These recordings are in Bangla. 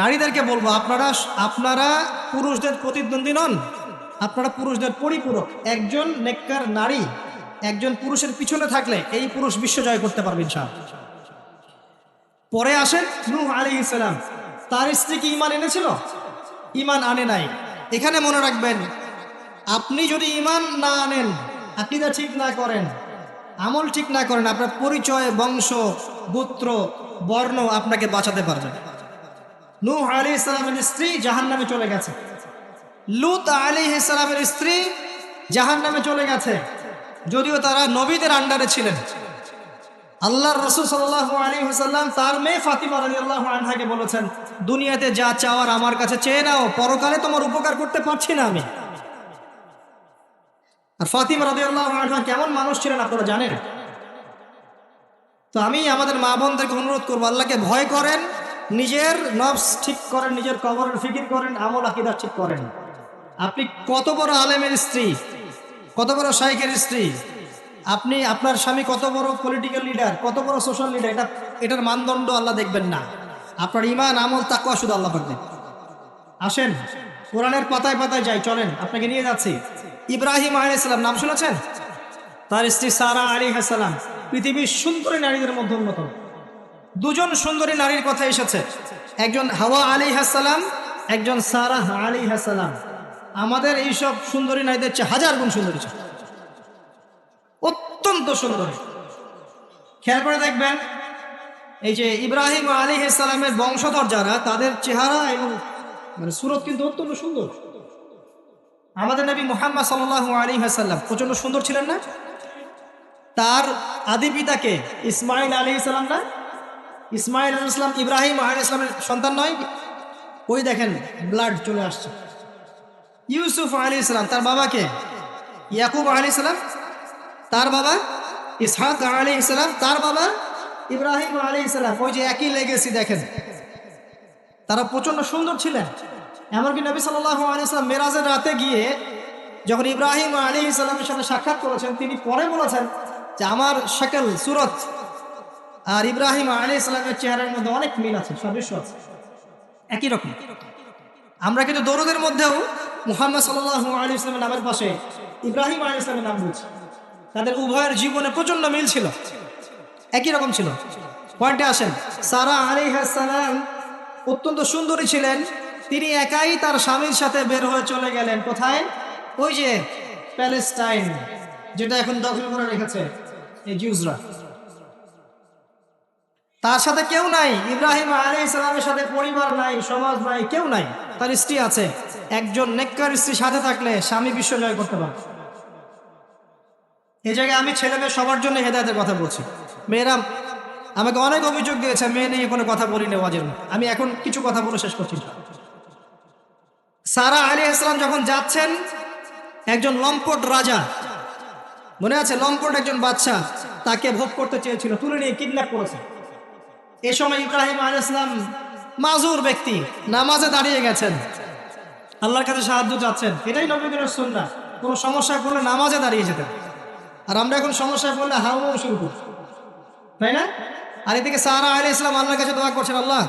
নারীদেরকে বলব, আপনারা আপনারা পুরুষদের প্রতিদ্বন্দ্বী নন। আপনারা পুরুষদের পরিপূরক। একজন নেককার নারী, একজন পুরুষের পিছনে থাকলে এই পুরুষ বিশ্ব জয় করতে পারবেন সাহ পরে আসেন নূহ আলী ইসলাম তার স্ত্রী কি ইমান এনেছিল? ইমান আনে নাই। এখানে মনে রাখবেন, আপনি যদি ইমান না আনেন, আকিদা ঠিক না করেন, আমল ঠিক না করেন, আপনার পরিচয়, বংশ গোত্র বর্ণ আপনাকে বাঁচাতে পারবে না। নূহ আলী ইসলামের স্ত্রী জাহান নামে চলে গেছে। লুত আলী ইসলামের স্ত্রী জাহান নামে চলে গেছে। যদিও তারা নবীদের আন্ডারে ছিলেন। আল্লাহর রসুল সাল্লাহ আলী হুসাল্লাম তার মেয়ে ফাতিমা রাজি আল্লাহ আনহাকে বলেছেন, দুনিয়াতে যা চাওয়ার আমার কাছে চেয়ে নাও, পরকালে তোমার উপকার করতে পারছি না আমি। আর ফাতিমা রাজি আল্লাহ আনহা কেমন মানুষ ছিলেন আপনারা জানেন? তো আমি আমাদের মা বোনদেরকে অনুরোধ করব, আল্লাহকে ভয় করেন নিজের নফস ঠিক করেন, নিজের কবরের ফিকির করেন, আমল আকিদা ঠিক করেন। আপনি কত বড় আলেমের স্ত্রী, কত বড় শাইকের স্ত্রী, আপনি আপনার স্বামী কত বড় পলিটিক্যাল লিডার কত বড় সোশ্যাল লিডার এটা এটার মানদণ্ড আল্লাহ দেখবেন না। আপনার ইমান আমল তাকুয়া শুধু আল্লাহ পাক দেখবেন আসেন, কোরআনের পাতায় পাতায় যাই, চলেন, আপনাকে নিয়ে যাচ্ছি। ইব্রাহিম আলাইসালাম নাম শুনেছেন? তার স্ত্রী সারা আলী হাসালাম পৃথিবীর সুন্দরী নারীদের মধ্যে অন্যতম। দুজন সুন্দরী নারীর কথা এসেছে। একজন হাওয়া আলী হাসালাম একজন সারা আলী হাসালাম আমাদের এইসব সুন্দরী নারীদের চেয়ে হাজার গুণ সুন্দরী ছিল। অত্যন্ত সুন্দরী। খেয়াল করে দেখবেন, এই যে ইব্রাহিম আলী ইসলামের বংশধর যারা, তাদের চেহারা এবং মানে সুরত কিন্তু অত্যন্ত সুন্দর। আমাদের নবী মোহাম্মদ সাল্লাহ আলী হাসাল্লাম প্রচণ্ড সুন্দর ছিলেন না? তার আদি পিতাকে ইসমাইল আলী ইসলাম না? ইসমাইল আলী ইসলাম ইব্রাহিম আলী ইসলামের সন্তান নয়। ওই দেখেন ব্লাড চলে আসছে। ইউসুফ আলী ইসলাম তার বাবাকে ইয়াকুব আলী ইসলাম তার বাবা? ইসহাক আলী ইসলাম তার বাবা? ইব্রাহিম আলী ইসলাম ওই যে একই লেগেছি দেখেন। তারা প্রচণ্ড সুন্দর ছিলেন। এমনকি নবী সাল্লাহ আলী ইসলাম মেরাজের রাতে গিয়ে যখন ইব্রাহিম আলী ইসলামের সাথে সাক্ষাৎ করেছেন, তিনি পরে বলেছেন যে, আমার শাকেল সুরত আর ইব্রাহিম আলী ইসলামের চেহারার মধ্যে অনেক মিল আছে, সাদৃশ্য আছে। একই রকম। আমরা কিন্তু দৌড়দের মধ্যেও মুহাম্মদ সাল্লাহ আলী ইসলামের নামের পাশে ইব্রাহিম আলী ইসলামের নাম বুঝি তাদের উভয়ের জীবনে প্রচণ্ড মিল ছিল। একই রকম ছিল। পয়েন্টে আসেন, সারা আলী সালাম অত্যন্ত সুন্দরী ছিলেন। তিনি একাই তার স্বামীর সাথে বের হয়ে চলে গেলেন। কোথায়? ওই যে প্যালেস্টাইন, যেটা এখন দখল করে রেখেছে, এই জিউজরা তার সাথে কেউ নাই, ইব্রাহিম আলী ইসলামের সাথে পরিবার নাই, সমাজ নাই, কেউ নাই, তার স্ত্রী আছে। একজন নেককার স্ত্রী সাথে থাকলে স্বামী বিশ্ব জয় করতে পারে। এই জায়গায় আমি ছেলে মেয়ে সবার জন্য হেদায়তের কথা বলছি। মেয়েরা আমাকে অনেক অভিযোগ দিয়েছে, মেয়ে নিয়ে কোনো কথা বলি না ওয়াজের আমি এখন কিছু কথা বলে শেষ করছি। সারা আলী ইসলাম যখন যাচ্ছেন, একজন লম্পট রাজা, মনে আছে লম্পট একজন বাচ্চা তাকে ভোগ করতে চেয়েছিল, তুলে নিয়ে কিডন্যাপ করেছে। এ সময় ইব্রাহিম আলী ইসলাম মাজুর ব্যক্তি, নামাজে দাঁড়িয়ে গেছেন। আল্লাহর কাছে সাহায্য চাচ্ছেন। এটাই নবীদের সুন্না কোনো সমস্যায় পড়লে নামাজে দাঁড়িয়ে যেতেন আর আমরা এখন সমস্যায় পড়লে হাওয়া শুরু করি তাই না? আর এদিকে সাহারা আলী ইসলাম আল্লাহর কাছে দোয়া করছেন, আল্লাহ,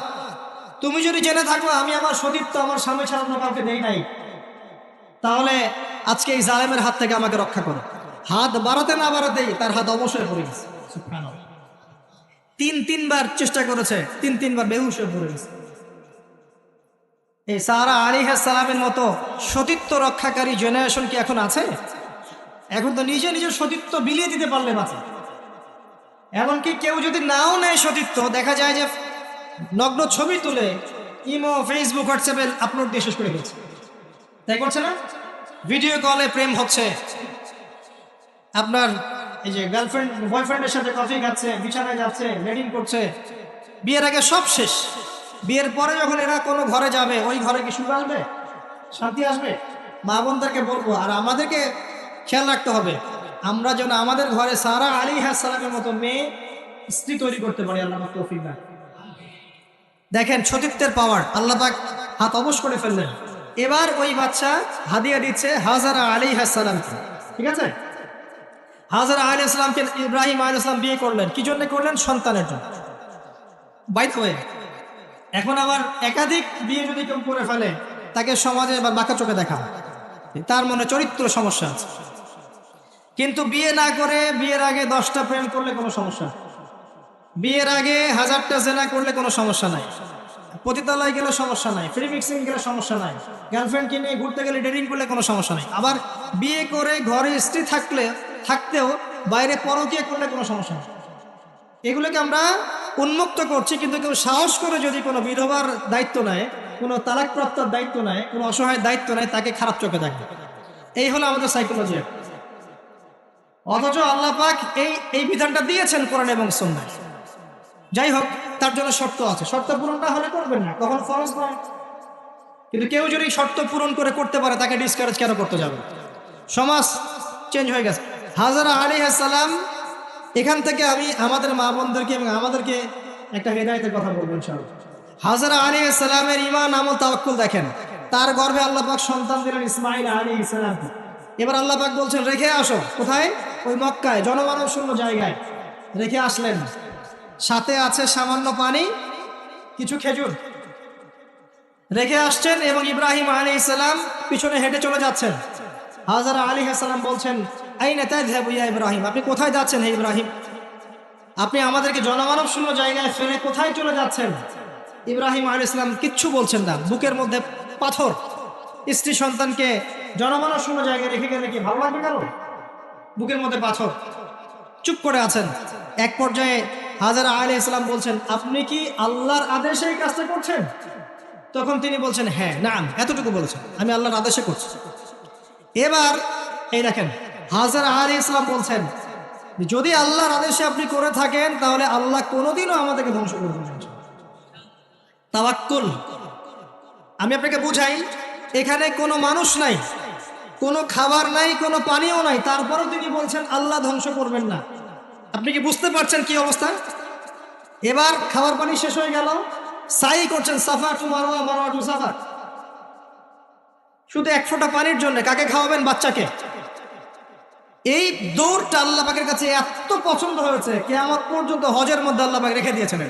তুমি যদি জেনে থাকো, আমি আমার সতীর্থ আমার স্বামী ছাড়া অন্য কাউকে দেই নাই। তাহলে আজকে এই জালেমের হাত থেকে আমাকে রক্ষা করো। হাত বাড়াতে না বাড়াতেই তার হাত অবশ্যই পড়ে গেছে। তিন, তিনবার চেষ্টা করেছে। তিন, তিনবার বেহুশ হয়ে পড়ে গেছে। এই সারা আলী সালামের মতো সতীত্ব রক্ষাকারী জেনারেশন কি এখন আছে? এখন তো নিজে নিজের সতীত্ব বিলিয়ে দিতে পারলে বাঁচে। এমনকি কেউ যদি নাও নেয় সতীত্ব, দেখা যায় যে নগ্ন ছবি তুলে ইমো ফেসবুক হোয়াটসঅ্যাপে আপলোড দিয়ে শেষ করে গেছে তাই করছে না? ভিডিও কলে প্রেম হচ্ছে। আপনার এই যে গার্লফ্রেন্ড বয়ফ্রেন্ডের সাথে কফি খাচ্ছে, বিছানায় যাচ্ছে রেডিং করছে। বিয়ের আগে সব শেষ। বিয়ের পরে যখন এরা কোনো ঘরে যাবে, ওই ঘরে কি সুখ আসবে? শান্তি আসবে? মা বোনদেরকে বলব, আর আমাদেরকে খেয়াল রাখতে হবে, আমরা যেন আমাদের ঘরে সারা আলী হাসালামের মতো মেয়ে স্ত্রী তৈরি করতে পারি, আল্লাহ তৌফিক দান। দেখেন সতীত্বের পাওয়ার আল্লাহ পাক হাত অবশ করে ফেললেন। এবার ওই বাচ্চা হাদিয়া দিচ্ছে, হাজারা আলী হাসালামকে ঠিক আছে? হাজারা আলী ইসলামকে ইব্রাহিম আলী ইসলাম বিয়ে করলেন। কি জন্য করলেন? সন্তানের জন্য। বাই হয়ে এখন আবার একাধিক বিয়ে যদি কেউ করে ফেলে, তাকে সমাজে এবার বাঁকা চোখে দেখা। তার মনে চরিত্র সমস্যা আছে। কিন্তু বিয়ে না করে, বিয়ের আগে দশটা প্রেম করলে কোনো সমস্যা বিয়ের আগে হাজারটা জেনা করলে কোনো সমস্যা নাই। পতিতালয় গেলে সমস্যা নাই ফ্রি মিক্সিং গেলে সমস্যা নাই গার্লফ্রেন্ডকে নিয়ে ঘুরতে গেলে ডেটিং করলে কোনো সমস্যা নাই। আবার বিয়ে করে ঘরে স্ত্রী থাকলে থাকতেও বাইরে পরকীয়া করলে কোনো সমস্যা নেই। এগুলোকে আমরা উন্মুক্ত করছি, কিন্তু কেউ সাহস করে যদি কোনো বিধবার দায়িত্ব নেয়, কোনো তালাকপ্রাপ্তার দায়িত্ব নেয়, কোনো অসহায় দায়িত্ব নেয়, তাকে খারাপ চোখে দেখবে এই হলো আমাদের সাইকোলজি অথচ আল্লাহ পাক এই এই বিধানটা দিয়েছেন কোরআন এবং সন্ন্যায় যাই হোক, তার জন্য শর্ত আছে। শর্ত পূরণ না হলে করবেন না তখন ফরজ নয়। কিন্তু কেউ যদি শর্ত পূরণ করে করতে পারে, তাকে ডিসকারেজ কেন করতে যাবে? সমাজ চেঞ্জ হয়ে গেছে। হাজারা আলী সালাম এখান থেকে আমি আমাদের মা বোনদেরকে এবং আমাদেরকে একটা হেদায়তের কথা বলব ইনশাআল্লাহ। হাজারা আলী সালামের ইমান আমল, তাওয়াক্কুল দেখেন, তার গর্ভে আল্লাহ পাক সন্তান দিলেন ইসমাইল আলী ইসলামকে এবার আল্লাহ পাক বলছেন, রেখে আসো। কোথায়? ওই মক্কায়, জনমানব শূন্য জায়গায়। রেখে আসলেন। সাথে আছে সামান্য পানি, কিছু খেজুর। রেখে আসছেন এবং ইব্রাহিম আলী ইসলাম পিছনে হেঁটে চলে যাচ্ছেন। হাজারা আলী সালাম বলছেন ইব্রাহিম? আপনি কোথায় যাচ্ছেন হে ইব্রাহিম? আপনি আমাদেরকে জনমানব শূন্য জায়গায় ফেলে কোথায় চলে যাচ্ছেন? ইব্রাহিম আলী ইসলাম কিচ্ছু বলছেন না। বুকের মধ্যে পাথর। স্ত্রী সন্তানকে জনমানব শূন্য জায়গায় রেখে গেলে কি ভালো লাগবে কারও বুকের মধ্যে পাথর। চুপ করে আছেন। এক পর্যায়ে হাজারা আলী ইসলাম বলছেন, আপনি কি আল্লাহর আদেশে এই কাজটা করছেন? তখন তিনি বলছেন হ্যাঁ না এতটুকু বলেছেন। আমি আল্লাহর আদেশে করছি। এবার এই দেখেন হাজার আলী ইসলাম বলছেন। যদি আল্লাহর আদেশে আপনি করে থাকেন, তাহলে আল্লাহ কোনোদিনও আমাদেরকে ধ্বংস করবেন। তাওয়াক্কুল। আমি আপনাকে বুঝাই, এখানে কোনো মানুষ নাই, কোনো খাবার নাই, কোনো পানিও নাই, তারপরও তিনি বলছেন, আল্লাহ ধ্বংস করবেন না। আপনি কি বুঝতে পারছেন কি অবস্থা? এবার খাবার পানি শেষ হয়ে গেল, সাই করছেন, Safa to Marwa Marwa to Safa. শুধু এক ফোঁটা পানির জন্য, কাকে খাওয়াবেন বাচ্চাকে? এই দৌড়টা আল্লাহ কাছে এত পছন্দ হয়েছে, কেয়ামত পর্যন্ত হজের মধ্যে আল্লাহ রেখে দিয়েছেন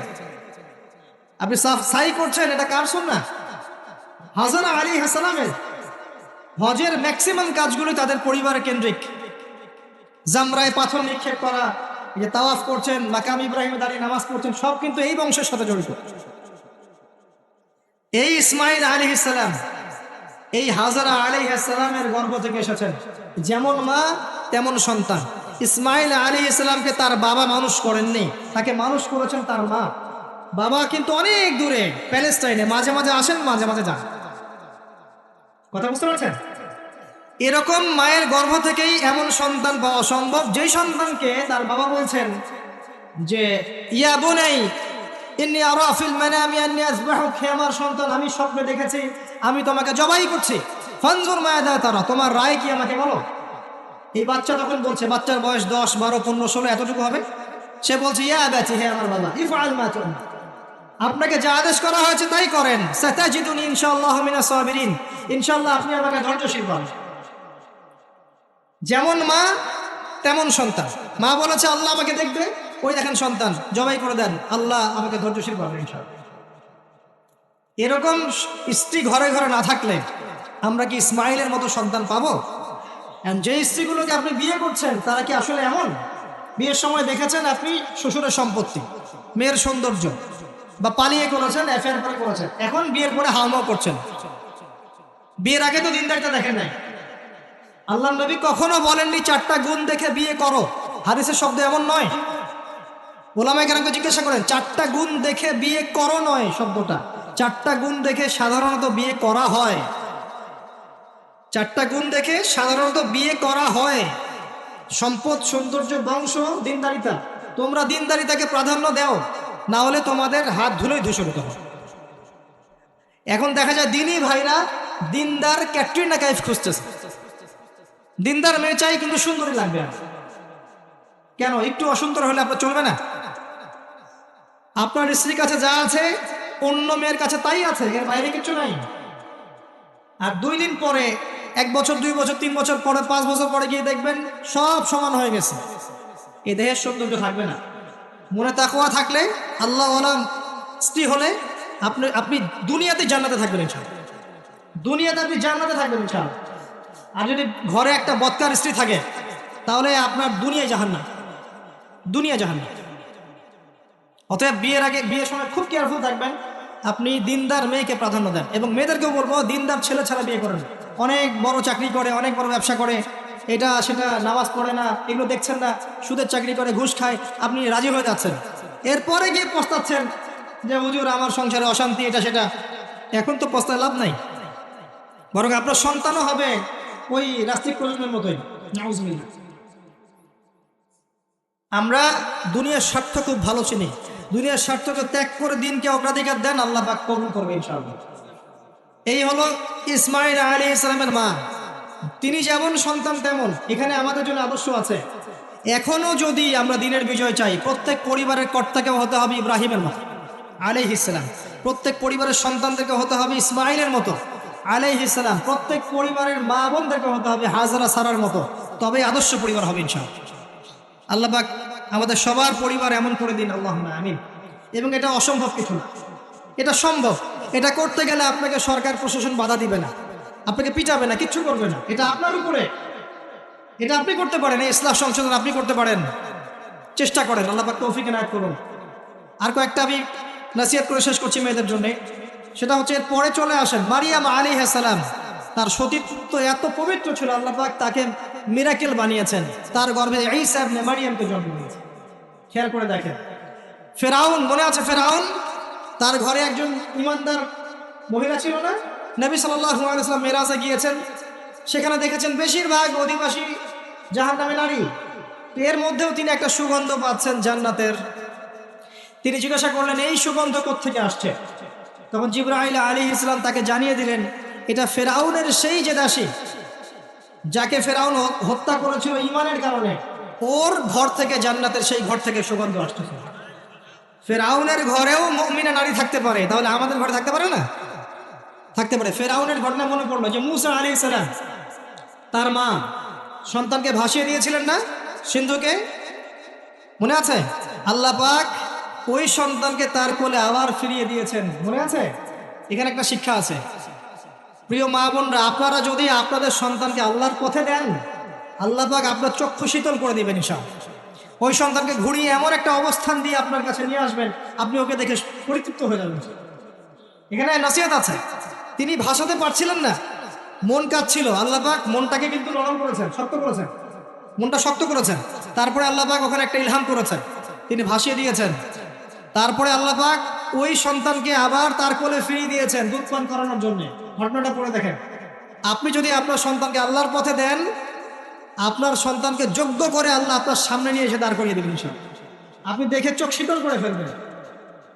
আপনি সাই করছেন, এটা কার না হাজারা আলী হাসালামের হজের ম্যাক্সিমাম কাজগুলো তাদের পরিবার কেন্দ্রিক। জামরায় পাথর নিক্ষেপ করা যে তাওয়াফ করছেন, মাকাম ইব্রাহিম দাঁড়িয়ে নামাজ পড়ছেন, সব কিন্তু এই বংশের সাথে জড়িত। এই ইসমাইল আলী ইসলাম এই হাজারা আলী ইসলামের গর্ভ থেকে এসেছেন, যেমন মা তেমন সন্তান। ইসমাইল আলী ইসলামকে তার বাবা মানুষ করেননি, তাকে মানুষ করেছেন তার মা। বাবা কিন্তু অনেক দূরে, প্যালেস্টাইনে। মাঝে মাঝে আসেন, মাঝে মাঝে যান। কথা বুঝতে পারছেন? এরকম মায়ের গর্ভ থেকেই এমন সন্তান পাওয়া সম্ভব। যেই সন্তানকে তার বাবা বলছেন যে, ইয়া বোনাই, ইন্নি আরাফিল মানামি আন্নি আসবাহুক হে আমার সন্তান, আমি স্বপ্নে দেখেছি, আমি তোমাকে জবাই করছি। ফঞ্জুর মায়া মায়াদা তারা, তোমার রায় কি আমাকে বলো? এই বাচ্চা তখন বলছে, বাচ্চার বয়স দশ, বারো, পনেরো, ষোলো, এতটুকু হবে? সে বলছে, ইয়া আবাচি হে আমার বাবা, ইফআল মা তু'মার আপনাকে যা আদেশ করা হয়েছে তাই করেন। যেমন মা, তেমন সন্তান। মা বলেছে, আল্লাহ আমাকে দেখবে, ওই দেখেন সন্তান, জবাই করে দেন, আল্লাহ আমাকে ধৈর্যশীল পাবেন এরকম স্ত্রী ঘরে ঘরে না থাকলে আমরা কি ইসমাইলের মতো সন্তান পাবো? যে স্ত্রীগুলোকে আপনি বিয়ে করছেন, তারা কি আসলে এমন? বিয়ের সময় দেখেছেন আপনি শ্বশুরের সম্পত্তি, মেয়ের সৌন্দর্য, বা পালিয়ে করেছেন করে করেছেন। এখন বিয়ের পরে হাওমাও করছেন। বিয়ের আগে তো দিনদারিটা দেখেন নাই। আল্লাহ নবী কখনো বলেননি, চারটা গুণ দেখে বিয়ে করো। হাদিসের শব্দ এমন নয়। ওলামাই কেরামকে জিজ্ঞাসা করেন, চারটা গুণ দেখে বিয়ে করো নয়? শব্দটা। চারটা গুণ দেখে সাধারণত বিয়ে করা হয়। চারটা গুণ দেখে সাধারণত বিয়ে করা হয়। সম্পদ, সৌন্দর্য, বংশ, দিনদারিতা। তোমরা দিনদারিতাকে প্রাধান্য দাও, না হলে তোমাদের হাত ধুলোই ধূসরিত হবে। এখন দেখা যায় দিনই ভাইরা দিনদার ক্যাটরিনা কাইফ খুঁজতেছে। দিনদার মেয়ে চাই কিন্তু সুন্দরী লাগবে। কেন? একটু অসুন্দর হলে আপনার চলবে না। আপনার স্ত্রীর কাছে যা আছে, অন্য মেয়ের কাছে তাই আছে, এর বাইরে কিছু নাই। আর দুই দিন পরে এক বছর, দুই বছর, তিন বছর পরে, পাঁচ বছর পরে গিয়ে দেখবেন সব সমান হয়ে গেছে। এ দেহের সৌন্দর্য থাকবে না। মনে তাকুয়া থাকলে আল্লাহ আলাম স্ত্রী হলে আপনি আপনি দুনিয়াতে জান্নাতে থাকবেন ইনশাআল্লাহ। দুনিয়াতে আপনি জান্নাতে থাকবেন ইনশাআল্লাহ। আর যদি ঘরে একটা বৎকার স্ত্রী থাকে, তাহলে আপনার দুনিয়ায় জাহান্নাম। দুনিয়া জাহান্নাম। অতএব বিয়ের আগে, বিয়ের সময় খুব কেয়ারফুল থাকবেন। আপনি দিনদার মেয়েকে প্রাধান্য দেন। এবং মেয়েদেরকেও বলব, দিনদার ছেলে ছাড়া বিয়ে করেন অনেক বড় চাকরি করে, অনেক বড় ব্যবসা করে। এটা, সেটা নামাজ পড়ে না, এগুলো দেখছেন না, সুদের চাকরি করে, ঘুষ খায়। আপনি রাজি হয়ে যাচ্ছেন। এরপরে গিয়ে পস্তাচ্ছেন যে, হুজুর, আমার সংসারে অশান্তি, এটা, সেটা। এখন তো পস্তায় লাভ নাই। বরং আপনার সন্তানও হবে ওই রাস্তিক প্রজন্মের মতোই। আমরা দুনিয়ার স্বার্থ খুব ভালো চিনি। দুনিয়ার স্বার্থকে ত্যাগ করে দিনকে অগ্রাধিকার দেন, আল্লাহ পাক কবুল করবে ইনশাআল্লাহ। এই হলো ইসমাইল আলী ইসলামের মা। তিনি যেমন সন্তান, তেমন এখানে আমাদের জন্য আদর্শ আছে। এখনও যদি আমরা দিনের বিজয় চাই, প্রত্যেক পরিবারের কর্তাকেও হতে হবে ইব্রাহিমের মতো আলাইহ ইসলাম প্রত্যেক পরিবারের সন্তানদেরকে হতে হবে ইসমাইলের মতো আলাইহ ইসলাম প্রত্যেক পরিবারের মা বোনদেরকে হতে হবে হাজারা সারার মতো। তবে আদর্শ পরিবার হবে ইনশাআল্লাহ। আল্লাহবাক আমাদের সবার পরিবার এমন করে দিন আল্লাহ আমিন। এবং এটা অসম্ভব কিছু না। এটা সম্ভব। এটা করতে গেলে আপনাকে সরকার, প্রশাসন বাধা দিবে না। আপনাকে পিটাবে না, কিচ্ছু করবে না। এটা আপনার উপরে। এটা আপনি করতে পারেন ইসলাম সংশোধন আপনি করতে পারেন। চেষ্টা করেন, আল্লাহ তৌফিক নায়ক করুন। আর কয়েকটা আমি নাসিয়াত করে শেষ করছি মেয়েদের জন্য। সেটা হচ্ছে এর পরে চলে আসেন, মারিয়াম আলী হাসালাম তার সতীত্ব এত পবিত্র ছিল, আল্লাহ পাক তাকে মিরাকেল বানিয়েছেন। তার গর্ভে এই সাহেব মারিয়ামকে জন্ম দিয়েছে। খেয়াল করে দেখেন। ফেরাউন, মনে আছে ফেরাউন? তার ঘরে একজন ইমানদার মহিলা ছিল না? নবী সাল্লাম মেরাজে গিয়েছেন। সেখানে দেখেছেন বেশিরভাগ অধিবাসী জাহান নামে নারী। এর মধ্যেও তিনি একটা সুগন্ধ পাচ্ছেন জান্নাতের। তিনি জিজ্ঞাসা করলেন, এই সুগন্ধ থেকে আসছে? তখন জিব্রাহিল আলী ইসলাম তাকে জানিয়ে দিলেন, এটা ফেরাউনের সেই যে দাসী, যাকে ফেরাউন হত্যা করেছিল ইমানের কারণে। ওর ঘর থেকে জান্নাতের সেই ঘর থেকে সুগন্ধ আসতেছে। ফেরাউনের ঘরেও মমিনা নারী থাকতে পারে। তাহলে আমাদের ঘরে থাকতে পারে না? থাকতে পারে। ফেরাউনের ঘটনা মনে পড়ল যে মুসা আলী সালাম তার মা সন্তানকে ভাসিয়ে দিয়েছিলেন না সিন্ধুকে? মনে আছে? আল্লাহ পাক ওই সন্তানকে তার কোলে আবার ফিরিয়ে দিয়েছেন। মনে আছে? এখানে একটা শিক্ষা আছে। প্রিয় মা বোনরা, আপনারা যদি আপনাদের সন্তানকে আল্লাহর পথে দেন, আল্লাহ পাক আপনার চক্ষু শীতল করে দেবেন ইনশা ওই সন্তানকে ঘুরিয়ে এমন একটা অবস্থান দিয়ে আপনার কাছে নিয়ে আসবেন, আপনি ওকে দেখে পরিতৃপ্ত হয়ে যাবেন। এখানে নসিহত আছে। তিনি ভাষাতে পারছিলেন না। মন কাঁদছিল। আল্লাহ পাক মনটাকে কিন্তু নরম করেছেন, শক্ত করেছেন। মনটা শক্ত করেছেন। তারপরে আল্লাহ পাক ওখানে একটা ইলহাম করেছেন। তিনি ভাসিয়ে দিয়েছেন। তারপরে আল্লাহ পাক ওই সন্তানকে আবার তার কোলে ফিরিয়ে দিয়েছেন দুধ পান করানোর জন্য। ঘটনাটা পড়ে দেখেন। আপনি যদি আপনার সন্তানকে আল্লাহর পথে দেন আপনার সন্তানকে যোগ্য করে আল্লাহ আপনার সামনে নিয়ে এসে দাঁড় করিয়ে দেবেন। আপনি দেখে চোখ শীতল করে ফেলবেন।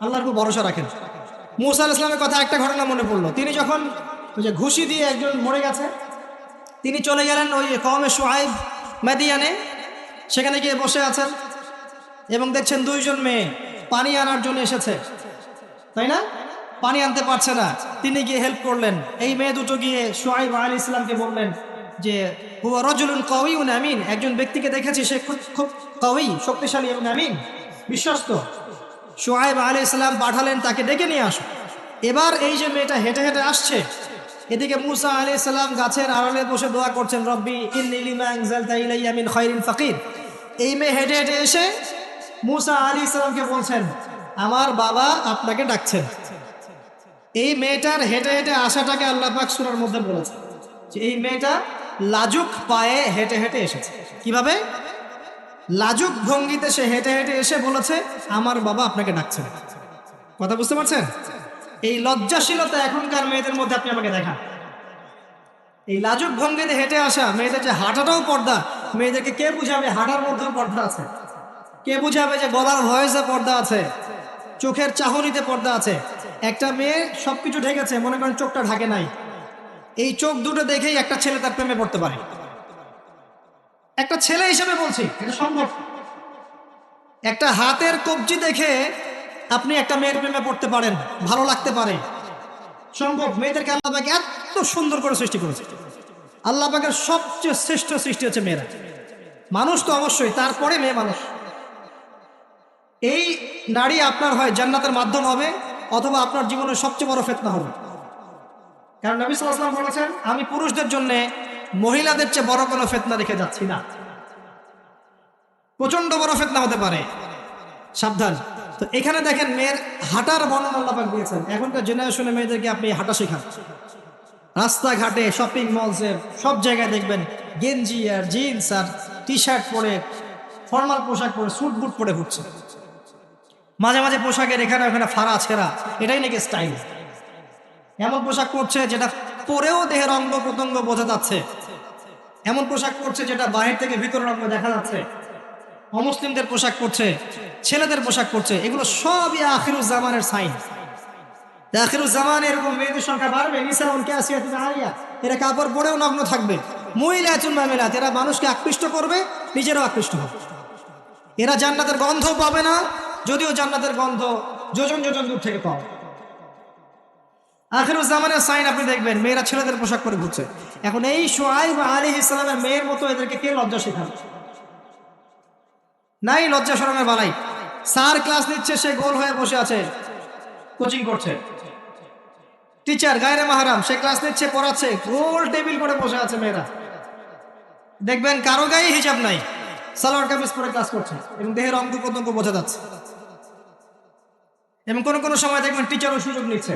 আল্লাহর উপর ভরসা রাখেন। মুসা ইসলামের কথা একটা ঘটনা মনে পড়ল। তিনি যখন ওই যে ঘুষি দিয়ে একজন মরে গেছে, তিনি চলে গেলেন ওই কমে সোহাইব মেদিয়ানে। সেখানে গিয়ে বসে আছেন এবং দেখছেন দুইজন মেয়ে পানি আনার জন্য এসেছে। তাই না? পানি আনতে পারছে না। তিনি গিয়ে হেল্প করলেন। এই মেয়ে দুটো গিয়ে সোহাইব আলী ইসলামকে বললেন যে হুয়া রজুলুন কউন আমিন, একজন ব্যক্তিকে দেখেছি সে খুব খুব কউই শক্তিশালী এবং আমিন, বিশ্বস্ত। সোহাইব আলী ইসলাম পাঠালেন, তাকে ডেকে নিয়ে আসো। এবার এই যে মেয়েটা হেঁটে হেঁটে আসছে, এদিকে মুসা আলী ইসলাম গাছের আড়ালে বসে দোয়া করছেন, রব্বি ইন্নি লিমা আনজালতা ইলাইয়া মিন খায়রিন ফাকির। এই মেয়ে হেঁটে হেঁটে এসে মুসা আলী ইসলামকে বলছেন, আমার বাবা আপনাকে ডাকছেন। এই মেয়েটার হেঁটে হেঁটে আসাটাকে আল্লাহ পাক সুরার মধ্যে বলেছে যে, এই মেয়েটা লাজুক পায়ে হেঁটে হেঁটে এসেছে। কীভাবে? লাজুক ভঙ্গিতে সে হেঁটে হেঁটে এসে বলেছে, আমার বাবা আপনাকে ডাকছেন কথা বুঝতে পারছেন? এই লজ্জাশীলতা এখনকার মেয়েদের মধ্যে আপনি আমাকে দেখান। এই লাজুক ভঙ্গিতে হেঁটে আসা মেয়েদের যে হাঁটাটাও পর্দা, মেয়েদেরকে কে বুঝাবে? হাঁটার মধ্যেও পর্দা আছে। কে বুঝাবে যে গলার ভয়েসে পর্দা আছে? চোখের চাহনিতে পর্দা আছে। একটা মেয়ে সব কিছু ঢেকেছে, মনে করেন চোখটা ঢাকে নাই। এই চোখ দুটো দেখেই একটা ছেলে তার প্রেমে পড়তে পারে। একটা ছেলে হিসেবে বলছি, এটা সম্ভব। একটা হাতের কবজি দেখে আপনি একটা মেয়ের প্রেমে পড়তে পারেন, ভালো লাগতে পারে। সম্ভব, মেয়েদেরকে আল্লাহ এত সুন্দর করে সৃষ্টি করেছে। আল্লাহ সবচেয়ে শ্রেষ্ঠ সৃষ্টি হচ্ছে মেয়েরা। মানুষ তো অবশ্যই, তারপরে মেয়ে মানুষ। এই নারী আপনার হয় জান্নাতের মাধ্যম হবে, অথবা আপনার জীবনের সবচেয়ে বড় ফেতনা হবে। কারণ নবী সাল্লাম বলেছেন, আমি পুরুষদের জন্য মহিলাদের চেয়ে বড় কোনো ফেতনা রেখে যাচ্ছি না। প্রচণ্ড বড় ফেতনা হতে পারে। সাবধান। তো এখানে দেখেন মেয়ের হাঁটার বর্ণনা আল্লাপাক দিয়েছেন। এখনকার জেনারেশনে মেয়েদেরকে আপনি হাঁটা শেখান। রাস্তাঘাটে শপিং মলসে সব জায়গায় দেখবেন, গেঞ্জি আর জিন্স আর টি শার্ট পরে ফর্মাল পোশাক পরে স্যুট বুট পরে ঘুরছে। মাঝে মাঝে পোশাকের এখানে ওখানে ফাড়া ছেঁড়া, এটাই নাকি স্টাইল এমন পোশাক পরছে যেটা পরেও দেহের অঙ্গ প্রত্যঙ্গ বোঝা যাচ্ছে। এমন পোশাক পরছে যেটা বাহির থেকে ভিতরের অঙ্গ দেখা যাচ্ছে। অমুসলিমদের পোশাক পরছে, ছেলেদের পোশাক পরছে, এগুলো সবই আখিরুজ্জামানের সাইন। আখিরুজ্জামান এরকম মেয়েদের সংখ্যা বাড়বে? নিসাউন ক্যাসিয়াতুন আলিয়া, এরা কাপড় পরেও নগ্ন থাকবে। মহিলা মহিলাতুন মামিলাত, এরা মানুষকে আকৃষ্ট করবে, নিজেরাও আকৃষ্ট হবে। এরা জান্নাতের গন্ধ পাবে না, যদিও জান্নাতের গন্ধ যোজন যোজন দূর থেকে পাবে আখিরুজ্জামানের সাইন আপনি দেখবেন, মেয়েরা ছেলেদের পোশাক পরে ঘুরছে। এখন এই সোয়াইব আলী ইসলামের মেয়ের মতো এদেরকে কে লজ্জা শেখান নাই লজ্জা সরমের বালাই। স্যার ক্লাস নিচ্ছে, সে গোল হয়ে বসে আছে। কোচিং করছে। টিচার, গায়রে মাহারাম, সে ক্লাস নিচ্ছে, পড়াচ্ছে, গোল টেবিল করে বসে আছে মেয়েরা। দেখবেন কারও গায়ে হিসাব নাই। সালোয়ার কামিজ পরে ক্লাস করছে এবং দেহের অঙ্গ প্রত্যঙ্গ বোঝা যাচ্ছে। এবং কোনো কোনো সময় দেখবেন টিচারও সুযোগ নিচ্ছে।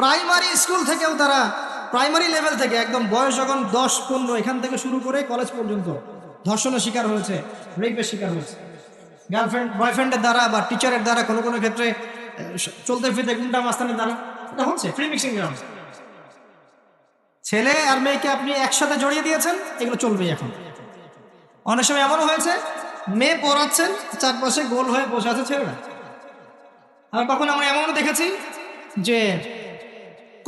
প্রাইমারি স্কুল থেকেও তারা প্রাইমারি লেভেল থেকে একদম বয়স যখন দশ, পনেরো, এখান থেকে শুরু করে কলেজ পর্যন্ত ধর্ষণের শিকার হয়েছে, রেপের শিকার হয়েছে। গার্লফ্রেন্ড বয়ফ্রেন্ডের দ্বারা বা টিচারের দ্বারা কোনো কোনো ক্ষেত্রে চলতে ফিরতে গুন্ডা মাস্তানের দ্বারা এটা হচ্ছে ফ্রি মিক্সিং গ্রাউন্ড ছেলে আর মেয়েকে আপনি একসাথে জড়িয়ে দিয়েছেন, এগুলো চলবেই এখন। অনেক সময় এমনও হয়েছে, মেয়ে পড়াচ্ছেন, চারপাশে গোল হয়ে বসে আছে ছেলেরা। আর কখন আমরা এমনও দেখেছি যে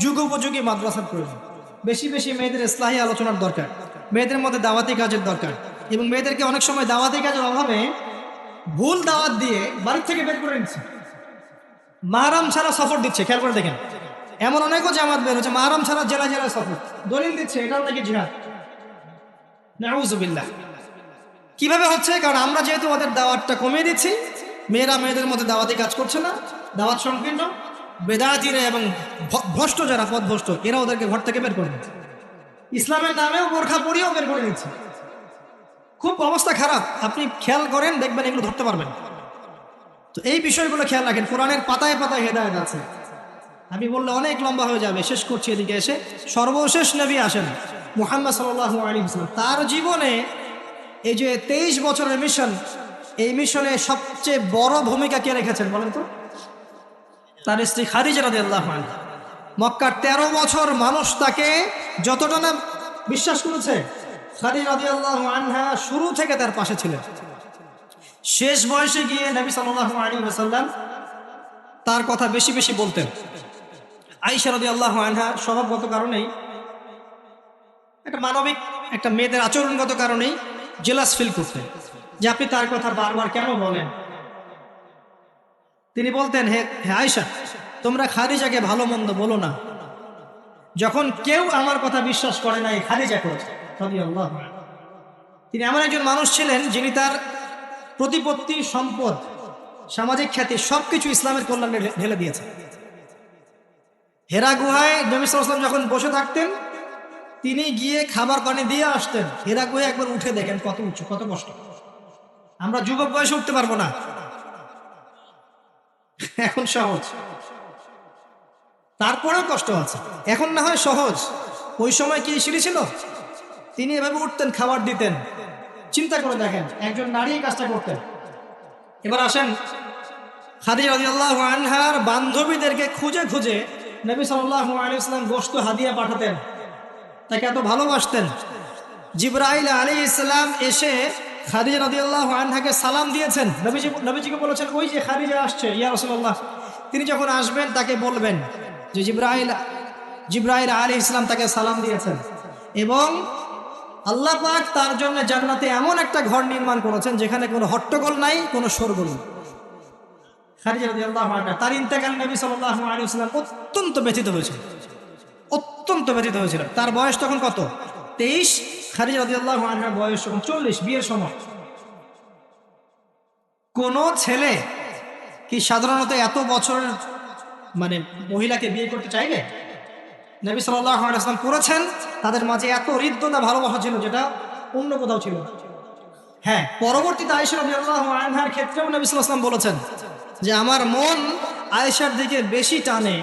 যুগোপযোগী মাদ্রাসার প্রয়োজন। বেশি বেশি মেয়েদের ইসলাহী আলোচনার দরকার, মেয়েদের মধ্যে দাওয়াতি কাজের দরকার এবং মেয়েদেরকে অনেক সময় দাওয়াতি কাজের অভাবে ভুল দাওয়াত দিয়ে বাড়ি থেকে বের করে নিচ্ছে। মাহারাম ছাড়া সফর দিচ্ছে, খেয়াল করে দেখেন। এমন অনেকও জামাত বের হচ্ছে মাহারাম ছাড়া জেলা জেলা সফর। দলিল দিচ্ছে, এটাও নাকি জিহাদ। নাউজুবিল্লাহ। কীভাবে হচ্ছে? কারণ আমরা যেহেতু ওদের দাওয়াতটা কমিয়ে দিচ্ছি, মেয়েরা মেয়েদের মধ্যে দাওয়াতি কাজ করছে না, দাওয়াত সংকীর্ণ। বেদাতিরা এবং ভ্রষ্ট যারা পথ ভ্রষ্ট এরা ওদেরকে ঘর থেকে বের করে দিচ্ছে ইসলামের নামেও বোরখা পরিয়েও বের করে দিচ্ছে খুব অবস্থা খারাপ। আপনি খেয়াল করেন, দেখবেন এগুলো ধরতে পারবেন। তো এই বিষয়গুলো খেয়াল রাখেন। কোরআনের পাতায় পাতায় হেদায়ত আছে। আমি বললে অনেক লম্বা হয়ে যাবে। শেষ করছি এদিকে এসে। সর্বশেষ নবী আসেন, মুহাম্মদ সাল্লাহ আলী ইসলাম তার জীবনে এই যে তেইশ বছরের মিশন, এই মিশনে সবচেয়ে বড় ভূমিকা কে রেখেছেন বলেন তো? তার স্ত্রী খাদিজা রাদি আল্লাহ মক্কার তেরো বছর মানুষ তাকে যতটা না বিশ্বাস করেছে, খাদিজা রাদি আল্লাহ আনহা শুরু থেকে তার পাশে ছিলেন। শেষ বয়সে গিয়ে নবী সাল্লাহ আলী সাল্লাম তার কথা বেশি বেশি বলতেন। আইসা রাদি আল্লাহ আনহা স্বভাবগত কারণেই, একটা মানবিক, একটা মেয়েদের আচরণগত কারণেই জেলাস ফিল করতেন যে আপনি তার কথা বারবার কেন বলেন? তিনি বলতেন, হে হে আয়সা তোমরা খাদিজাকে ভালো মন্দ বলো না। যখন কেউ আমার কথা বিশ্বাস করে নাই, খাদিজা করেছে। তিনি এমন একজন মানুষ ছিলেন যিনি তার প্রতিপত্তি, সম্পদ, সামাজিক খ্যাতি সবকিছু ইসলামের কল্যাণে ঢেলে দিয়েছে। হেরা গুহায় নবী সাল্লাল্লাহু যখন বসে থাকতেন, তিনি গিয়ে খাবার পানি দিয়ে আসতেন। হেরা গুহায় একবার উঠে দেখেন কত উঁচু, কত কষ্ট আমরা যুবক বয়সে উঠতে পারব না। এখন সহজ। তারপরেও কষ্ট আছে। এখন না হয় সহজ। ওই সময় কি সিঁড়ি ছিল? তিনি এভাবে উঠতেন, খাবার দিতেন। চিন্তা করে দেখেন, একজন নারী কাজটা করতেন। এবার আসেন আনহার বান্ধবীদেরকে খুঁজে খুঁজে নবী সাল্লাম গোশত হাদিয়া পাঠাতেন। তাকে এত ভালোবাসতেন। জিব্রাইল আলী ইসলাম এসে খাদিজা রাদিয়াল্লাহু আনহাকে সালাম দিয়েছেন। নবীজি নবীজিকে বলেছেন, ওই যে খাদিজা আসছে, ইয়া রাসূলুল্লাহ। তিনি যখন আসবেন, তাকে বলবেন যে জিব্রাইল জিব্রাইল আলী ইসলাম তাকে সালাম দিয়েছেন। এবং আল্লাহ পাক তার জন্য জান্নাতে এমন একটা ঘর নির্মাণ করেছেন, যেখানে কোনো হট্টগোল নাই, কোনো শোরগোল নেই। তার ইন্তেকাল নবী সাল্লাল্লাহু আলাইহি অত্যন্ত ব্যথিত হয়েছিল। অত্যন্ত ব্যথিত হয়েছিল। তার বয়স তখন কত? তেইশ, খাদিজা রাদিয়াল্লাহু আনহার বয়স চল্লিশ, বিয়ের সময়। কোন ছেলে কি সাধারণত এত বছরের মানে মহিলাকে বিয়ে করতে চাইবে? নবী ওয়াসাল্লাম করেছেন তাদের মাঝে এত হৃদ্যতা ভালোবাসা ছিল যেটা অন্য কোথাও ছিল হ্যাঁ পরবর্তীতে আয়েশা রাদিয়াল্লাহু আনহার ক্ষেত্রেও নবী ওয়াসাল্লাম বলেছেন যে, আমার মন আয়েশার দিকে বেশি টানে,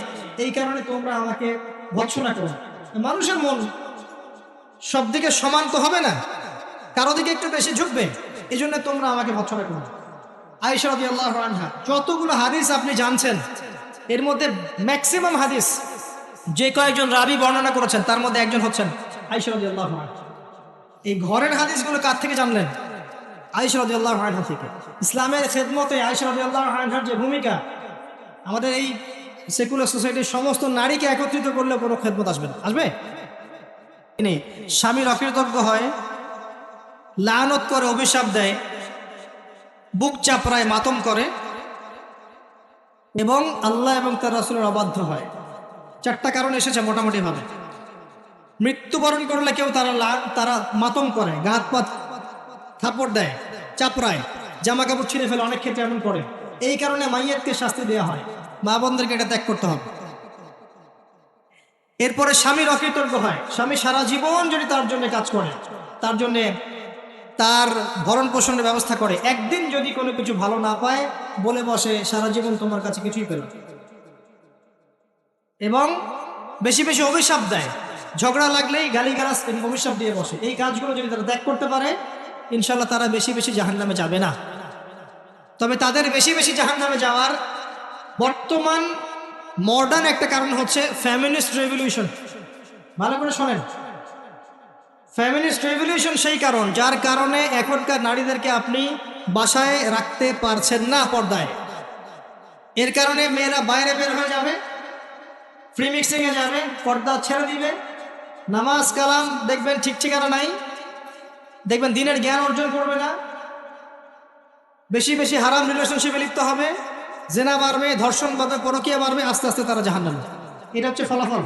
এই কারণে তোমরা আমাকে ভৎসনা করো। মানুষের মন সব দিকে সমান তো হবে না। কারও দিকে একটু বেশি ঝুঁকবে। এই জন্য তোমরা আমাকে ভৎসনা করো। আয়েশা রাদিয়াল্লাহু আনহা, যতগুলো হাদিস আপনি জানছেন, এর মধ্যে ম্যাক্সিমাম হাদিস যে কয়েকজন রাবি বর্ণনা করেছেন, তার মধ্যে একজন হচ্ছেন আয়েশা রাদিয়াল্লাহু আনহা। এই ঘরের হাদিসগুলো কার থেকে জানলেন? আয়েশা রাদিয়াল্লাহু আনহা থেকে। ইসলামের খেদমতে আয়েশা রাদিয়াল্লাহু আনহার যে ভূমিকা, আমাদের এই সেকুলার সোসাইটির সমস্ত নারীকে একত্রিত করলে কোনো খেদমত আসবে না। আসবে? তিনি স্বামীর অকৃতজ্ঞ হয়, লানত করে, অভিশাপ দেয়, বুক চাপড়ায় মাতম করে এবং আল্লাহ এবং তার রাসুলের অবাধ্য হয়। চারটা কারণ এসেছে মোটামুটিভাবে। মৃত্যুবরণ করলে কেউ তারা লা- তারা মাতম করে গাত পাত থাপড় দেয়, চাপড়ায় জামা কাপড় ছিঁড়ে ফেলে, অনেক ক্ষেত্রে এমন করে। এই কারণে মাইয়াতকে শাস্তি দেওয়া হয়। মা বোনদেরকে এটা ত্যাগ করতে হবে। এরপরে স্বামীর অকৃতজ্ঞ হয়। স্বামী সারা জীবন যদি তার জন্য কাজ করে, তার জন্যে তার ভরণ পোষণের ব্যবস্থা করে, একদিন যদি কোনো কিছু ভালো না পায়, বলে বসে, সারা জীবন তোমার কাছে কিছুই পেল এবং বেশি বেশি অভিশাপ দেয়। ঝগড়া লাগলেই গালিগালাজ এবং অভিশাপ দিয়ে বসে। এই কাজগুলো যদি তারা ত্যাগ করতে পারে ইনশাল্লাহ তারা বেশি বেশি জাহান নামে যাবে না। তবে তাদের বেশি বেশি জাহান নামে যাওয়ার বর্তমান মডার্ন একটা কারণ হচ্ছে ফ্যামিলিস্ট রেভলিউশন। ভালো করে শোনেন। ফ্যামিলিস্ট রেভলিউশন সেই কারণ, যার কারণে এখনকার নারীদেরকে আপনি বাসায় রাখতে পারছেন না পর্দায়। এর কারণে মেয়েরা বাইরে বের হয়ে যাবে ফ্রি মিক্সিংয়ে যাবে, পর্দা ছেড়ে দিবে। নামাজ কালাম দেখবেন ঠিক ঠিকানা নাই। দেখবেন দিনের জ্ঞান অর্জন করবে না। বেশি বেশি হারাম রিলেশনশিপে লিপ্ত হবে। জেনা বাড়বে ধর্ষণ বাড়বে পরকীয়া বাড়বে আস্তে আস্তে তারা জাহান্নামে। এটা হচ্ছে ফলাফল।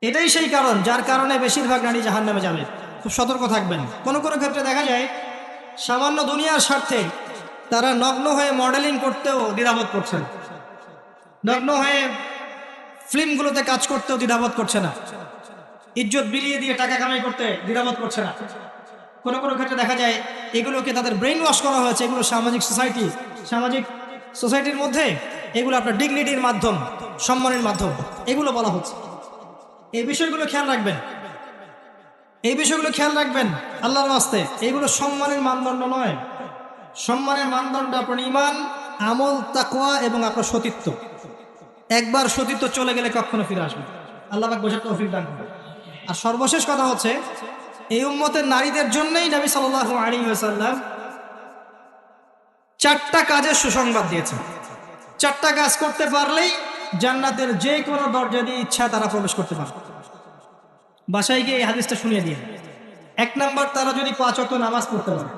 এটাই সেই কারণ, যার কারণে বেশিরভাগ নারী জাহান নামে যাবে। খুব সতর্ক থাকবেন। কোনো কোনো ক্ষেত্রে দেখা যায়, সামান্য দুনিয়ার স্বার্থে তারা নগ্ন হয়ে মডেলিং করতেও দ্বিধাবোধ করছেন নগ্ন হয়ে ফিল্মগুলোতে কাজ করতেও দ্বিধাবোধ করছে না। ইজ্জত বিলিয়ে দিয়ে টাকা কামাই করতে দ্বিধাবোধ করছে না। কোনো কোনো ক্ষেত্রে দেখা যায় এগুলোকে তাদের ব্রেন ওয়াশ করা হয়েছে, এগুলো সামাজিক সোসাইটি সামাজিক সোসাইটির মধ্যে এগুলো আপনার ডিগনিটির মাধ্যম, সম্মানের মাধ্যম, এগুলো বলা হচ্ছে। এই বিষয়গুলো খেয়াল রাখবেন। এই বিষয়গুলো খেয়াল রাখবেন আল্লাহর বাস্তে এগুলো সম্মানের মানদণ্ড নয়। সম্মানের মানদণ্ড আপনার ইমান আমল তাকোয়া এবং আপনার সতীত্ব। একবার সতীত্ব চলে গেলে কখনো ফিরে আসবে আল্লাহ বোঝার দান করবে আর সর্বশেষ কথা হচ্ছে এই উম্মতের নারীদের জন্যই নবী সাল্লাল্লাহু আলাইহি ওয়াসাল্লাম চারটা কাজের সুসংবাদ দিয়েছেন। চারটা কাজ করতে পারলেই জান্নাতের যে কোনো দরজা দিয়ে ইচ্ছা তারা প্রবেশ করতে পারবে বাসায় গিয়ে এই হাদিসটা শুনিয়ে দিয়ে এক নাম্বার, তারা যদি পাঁচ অক্ট নামাজ পড়তে পারে।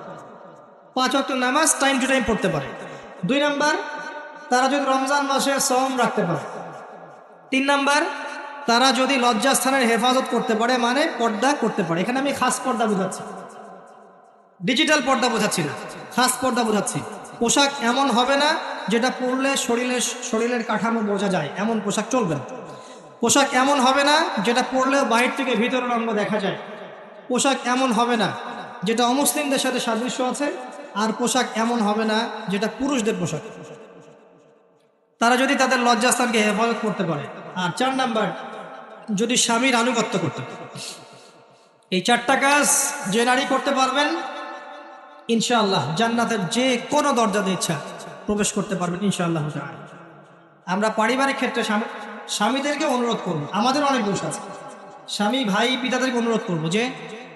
পাঁচ অক্ট নামাজ টাইম টু টাইম পড়তে পারে। দুই নাম্বার, তারা যদি রমজান মাসে সম রাখতে পারে। তিন নাম্বার তারা যদি লজ্জাস্থানের হেফাজত করতে পারে মানে পর্দা করতে পারে। এখানে আমি খাস পর্দা বোঝাচ্ছি। ডিজিটাল পর্দা বোঝাচ্ছি না। খাস পর্দা বোঝাচ্ছি। পোশাক এমন হবে না যেটা পরলে শরীরের শরীরের কাঠামো বোঝা যায়। এমন পোশাক চলবে না। পোশাক এমন হবে না যেটা পরলেও বাহির থেকে ভিতরের অঙ্গ দেখা যায়। পোশাক এমন হবে না যেটা অমুসলিমদের সাথে সাদৃশ্য আছে, আর পোশাক এমন হবে না যেটা পুরুষদের পোশাক। তারা যদি তাদের লজ্জাস্থানকে হেফাজত করতে পারে। আর চার নাম্বার যদি স্বামীর আনুগত্য করতে এই চারটা কাজ যে নারী করতে পারবেন, ইনশাআল্লাহ জান্নাতের যে কোনো দরজাতে ইচ্ছা প্রবেশ করতে পারবেন, ইনশাআল্লাহ আমরা পারিবারিক ক্ষেত্রে স্বামী- স্বামীদেরকে অনুরোধ করব, আমাদের অনেক দোষ আছে। স্বামী ভাই পিতাদেরকে অনুরোধ করব যে,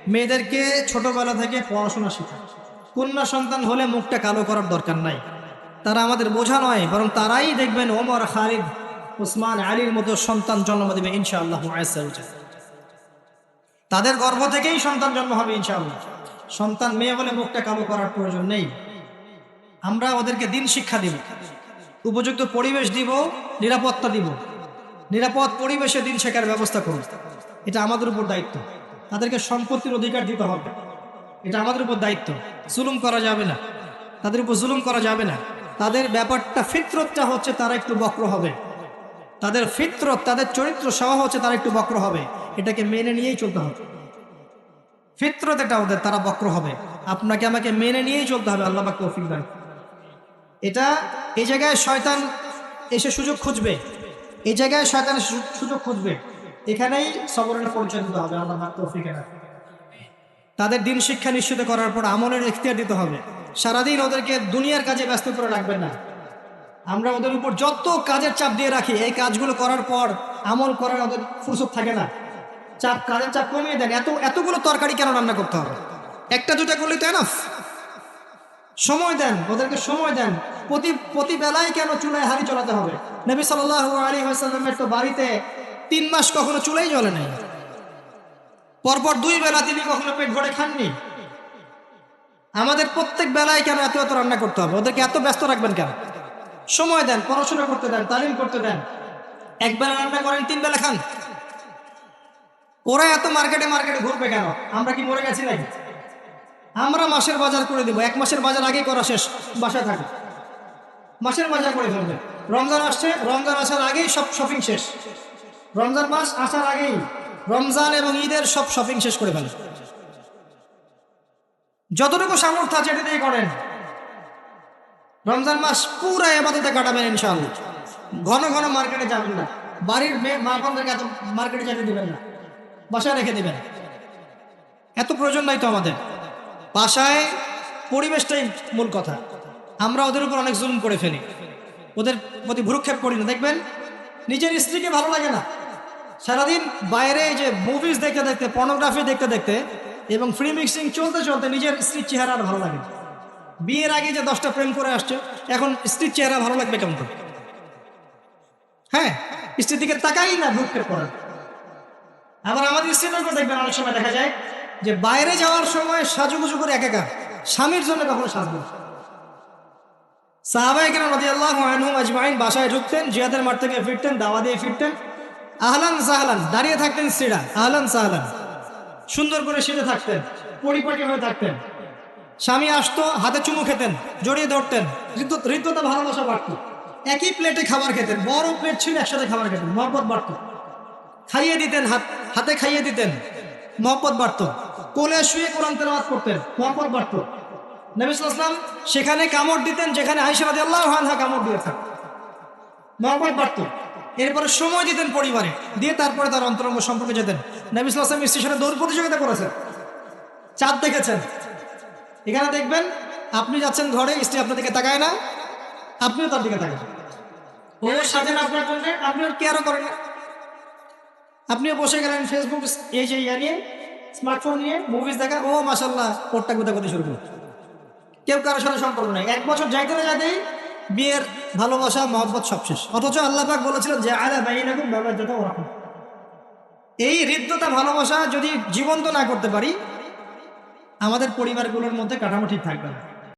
মেয়েদেরকে ছোটবেলা থেকে পড়াশোনা শেখায় কন্যা সন্তান হলে মুখটা কালো করার দরকার নাই। তারা আমাদের বোঝা নয়, বরং তারাই দেখবেন ওমর, খালিদ ওসমান আলীর মতো সন্তান জন্ম দেবে ইনশাআল্লাহ তাদের গর্ভ থেকেই সন্তান জন্ম হবে ইনশাআল্লাহ। সন্তান মেয়ে বলে মুখটা কালো করার প্রয়োজন নেই। আমরা ওদেরকে দিন শিক্ষা দিব, উপযুক্ত পরিবেশ দিব, নিরাপত্তা দিব। নিরাপদ পরিবেশে দিন শেখার ব্যবস্থা করুন এটা আমাদের উপর দায়িত্ব। তাদেরকে সম্পত্তির অধিকার দিতে হবে। এটা আমাদের উপর দায়িত্ব। জুলুম করা যাবে না। তাদের উপর জুলুম করা যাবে না। তাদের ব্যাপারটা ফিতরতটা হচ্ছে তারা একটু বক্র হবে। তাদের ফিতরত, তাদের চরিত্র স্বভাব হচ্ছে তারা একটু বক্র হবে। এটাকে মেনে নিয়েই চলতে হবে। ফিতরত এটা ওদের, তারা বক্র হবে। আপনাকে আমাকে মেনে নিয়েই চলতে হবে, আল্লাহ দান এটা এই জায়গায় শয়তান এসে সুযোগ খুঁজবে। এই জায়গায় শয়তান সুযোগ খুঁজবে। এখানেই সবরের পরিচয় দিতে হবে, আল্লাহ তৌফিক তাদের দিন শিক্ষা নিশ্চিত করার পর আমলের ইখতিয়ার দিতে হবে। সারাদিন ওদেরকে দুনিয়ার কাজে ব্যস্ত করে রাখবেন না। আমরা ওদের উপর যত কাজের চাপ দিয়ে রাখি, এই কাজগুলো করার পর আমল করার ওদের ফুরসত থাকে না। চাপ, কাজের চাপ কমিয়ে দেন। এত, এতগুলো তরকারি কেন রান্না করতে হবে? একটা দুটা করলে তো এনাফ সময় দেন, ওদেরকে সময় দেন। প্রতি প্রতি বেলায় কেন চুলায় হাড়ি চলাতে হবে? নবী সাল্লাহ আলী আসাল্লামের তো বাড়িতে তিন মাস কখনো চুলাই জ্বলে নাই। পরপর দুই বেলা তিনি কখনো পেট ভরে খাননি। আমাদের প্রত্যেক বেলায় কেন এত এত রান্না করতে হবে? ওদেরকে এত ব্যস্ত রাখবেন কেন? সময় দেন, পড়াশোনা করতে দেন, তালিম করতে দেন। এক বেলা রান্না করেন, তিন বেলা খান। ওরা এত মার্কেটে মার্কেটে ঘুরবে কেন? আমরা কি মরে গেছি নাকি? আমরা মাসের বাজার করে দেবো। এক মাসের বাজার আগেই করা শেষ, বাসায় থাকে মাসের বাজার করে ফেলবে রমজান আসছে, রমজান আসার আগেই সব শপিং শেষ। রমজান মাস আসার আগেই রমজান এবং ঈদের সব শপিং শেষ করে ফেলে যতটুকু সামর্থ্য আছে এটা দিয়ে করেন। রমজান মাস পুরো এবাদতে কাটাবেন ইনশাআল্লাহ। ঘন ঘন মার্কেটে যাবেন না। বাড়ির মেয়ে, মা বোনদেরকে এত মার্কেটে যেতে দেবেন না। বাসায় রেখে দেবেন। এত প্রয়োজন নাই তো আমাদের। বাসায় পরিবেশটাই মূল কথা। আমরা ওদের উপর অনেক জুলুম করে ফেলি। ওদের প্রতি ভ্রুক্ষেপ করি না, দেখবেন? নিজের স্ত্রীকে ভালো লাগে না। সারাদিন বাইরে যে মুভিজ দেখতে দেখতে পর্নোগ্রাফি দেখতে দেখতে এবং ফ্রি মিক্সিং চলতে চলতে নিজের স্ত্রীর চেহারা ভালো লাগে না। বিয়ের আগে যে দশটা প্রেম করে আসছে, এখন স্ত্রীর চেহারা ভালো লাগবে কেমন হ্যাঁ স্ত্রীর দিকে তাকাই না ভ্রুক্ষেপ করার আবার আমাদের স্ত্রীদেরকে দেখবেন, অনেক সময় দেখা যায় যে বাইরে যাওয়ার সময় সাজুগুজু করে এক একা স্বামীর জন্য কখনো সাজবে না। সাহাবায়ে কেন নদী আল্লাহ আনহুম আজমাইন বাসায় ঢুকতেন, জিয়াদের মাঠ থেকে ফিরতেন, দাওয়া দিয়ে ফিরতেন। আহলান সাহলান, দাঁড়িয়ে থাকতেন স্ত্রীরা আহলান সাহলান। সুন্দর করে সেজে থাকতেন, পরিপাটি হয়ে থাকতেন। স্বামী আসতো, হাতে চুমু খেতেন, জড়িয়ে ধরতেন। হৃদ্য- হৃদ্যতা ভালোবাসা বাড়ত। একই প্লেটে খাবার খেতেন, বড় প্লেট ছিল, একসাথে খাবার খেতেন, মহব্বত বাড়ত। খাইয়ে দিতেন, হাত, হাতে খাইয়ে দিতেন, মহব্বত বাড়ত। কোলে শুয়ে কোরআন তেলাওয়াত করতেন, মহব্বত বাড়ত। নবী সাল্লাল্লাহু আলাইহি ওয়াসাল্লাম সেখানে কামড় দিতেন, যেখানে আয়েশা রাদিয়াল্লাহু আনহা কামড় দিয়েছেন মহব্বত বাড়ত। এরপরে সময় দিতেন পরিবারে, দিয়ে তারপরে তার অন্তরঙ্গ সম্পর্কে যেতেন। নবী সাল্লাল্লাহু আলাইহি ওয়াসাল্লাম স্ত্রীর সাথে দৌড় প্রতিযোগিতা করেছেন। চাঁদ দেখেছেন। এখানে দেখবেন আপনি যাচ্ছেন ঘরে স্ত্রী আপনার দিকে তাকায় না আপনিও তার দিকে তাকান। ও সাজেন আপনার জন্য আপনি ওর কেয়ারও করেন না। আপনিও বসে গেলেন ফেসবুক এই যে ইয়া নিয়ে স্মার্টফোন নিয়ে মুভিজ দেখা ও মাসাল্লাহ ওরটা কোথা করতে শুরু করল। কেউ কারোর সাথে সম্পর্ক নেই। এক বছর যাইতে না যাতেই বিয়ের ভালোবাসা মহব্বত সব শেষ। অথচ আল্লাহ পাক বলেছিলেন যে আলা বাইনাকুম মাওয়াজ্জাতাও ওয়া রাহমা এই হৃদ্যতা ভালোবাসা যদি জীবন্ত না করতে পারি আমাদের পরিবারগুলোর মধ্যে কাঠামো ঠিক থাকবে না।